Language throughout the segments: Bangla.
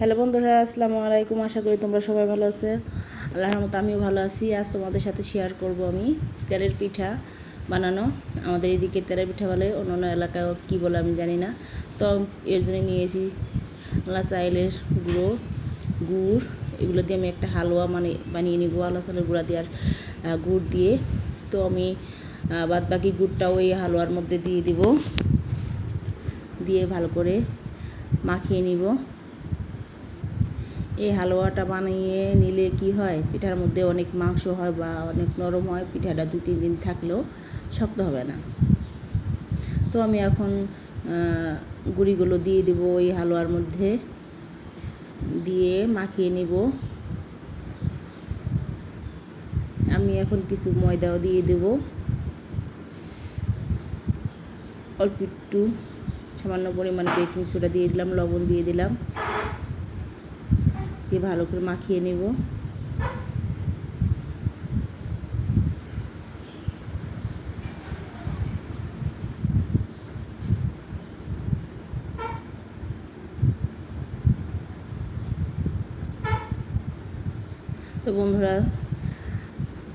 হ্যালো বন্ধুরা, আসসালামু আলাইকুম। আশা করি তোমরা সবাই ভালো আছে। আল্লাহর মতো আমিও ভালো আছি। আজ তোমাদের সাথে শেয়ার করব আমি তেলের পিঠা বানানো। আমাদের এদিকে তেলের পিঠা বলে অন্য অন্য এলাকায় কী বলে আমি জানি না। তো এর জন্য নিয়েছি আল্লাহ চাইলের গুঁড়ো, গুড়। এগুলো দিয়ে আমি একটা হালুয়া মানে বানিয়ে নিব আল্লাহ চালের গুঁড়া দিয়ে আর গুড় দিয়ে। তো আমি বাদ বাকি গুড়টাও ওই হালুয়ার মধ্যে দিয়ে দিব। দিয়ে ভালো করে মাখিয়ে নিব। এই হালুয়াটা বানিয়ে নিলে কি হয়? পিঠার মধ্যে অনেক মাংস হয় বা অনেক নরম হয়, পিঠাটা দু, তিন দিন থাকলেও শক্ত হবে না। তো আমি এখন গুঁড়িগুলো দিয়ে দেব ওই হালুয়ার মধ্যে। দিয়ে মাখিয়ে নিব। আমি এখন কিছু ময়দাও দিয়ে দেব। অল্প একটু, সামান্য পরিমাণ বেকিং সোডা দিয়ে দিলাম, লবণ দিয়ে দিলাম। দিয়ে ভালো করে মাখিয়ে নেব। তো বন্ধুরা,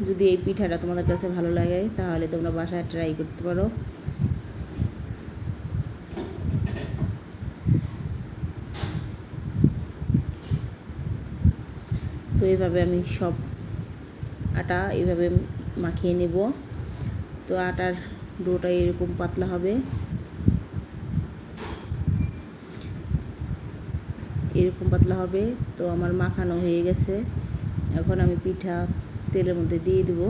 যদি এই পিঠাটা তোমাদের কাছে ভালো লাগে, তাহলে তোমরা বাসায় ট্রাই করতে পারো। তো এইভাবে আমি সব আটা এইভাবে মাখিয়ে নেব। তো আটার ডোটা এরকম পাতলা হবে। এরকম পাতলা হবে। তো আমার মাখানো হয়ে গেছে। এখন আমি পিঠা তেলের মধ্যে দিয়ে দেব।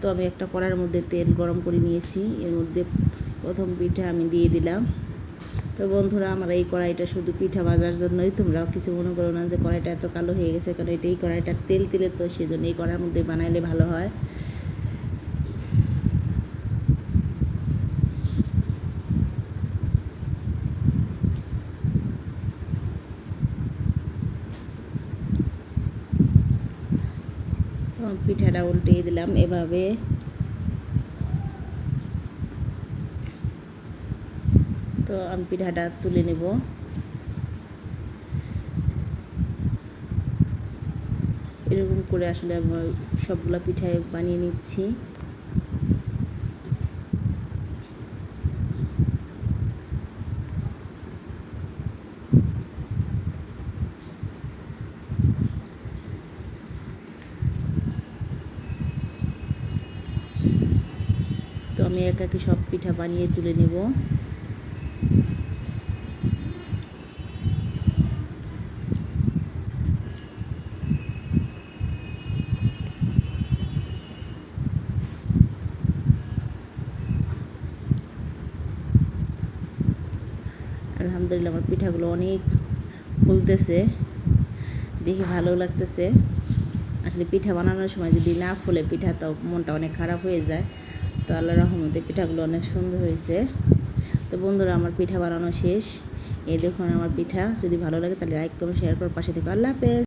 তো আমি একটা কড়ার মধ্যে তেল গরম করে নিয়েছি। এর মধ্যে প্রথম পিঠা আমি দিয়ে দিলাম। তো বন্ধুরা, আমার এই কড়াইটা শুধু পিঠা ভাজার জন্যই তোমরা কিছু মনে করো না যে কড়াইটা এত কালো হয়ে গেছে, কারণ এটা এই কড়াইটা তেল তেলের তো সেজন্য এই কড়াইয়ের মধ্যে বানাইলে ভালো হয়। পিঠাটা উল্টিয়ে দিলাম এভাবে। তো আমি পিঠাটা তুলে নেব। এরকম করে আসলে আমার সবগুলা পিঠায় বানিয়ে নিচ্ছি। তো আমি একাকি সব পিঠা বানিয়ে তুলে নেব। আলহামদুলিল্লাহ আমার পিঠাগুলো অনেক ফুলতেছে। দেখে ভালো লাগতেছে। আসলে পিঠা বানানোর সময় যদি না ফুলে, পিঠা তো মনটা অনেক খারাপ হয়ে যায়। তো আল্লাহ রহমতে পিঠাগুলো অনেক সুন্দর হয়েছে। তো বন্ধুরা, আমার পিঠা বানানো শেষ। এই দেখুন আমার পিঠা। যদি ভালো লাগে তাহলে লাইক কমেন্ট শেয়ার করে পাশে থেকে আল্লাহ হাফেজ।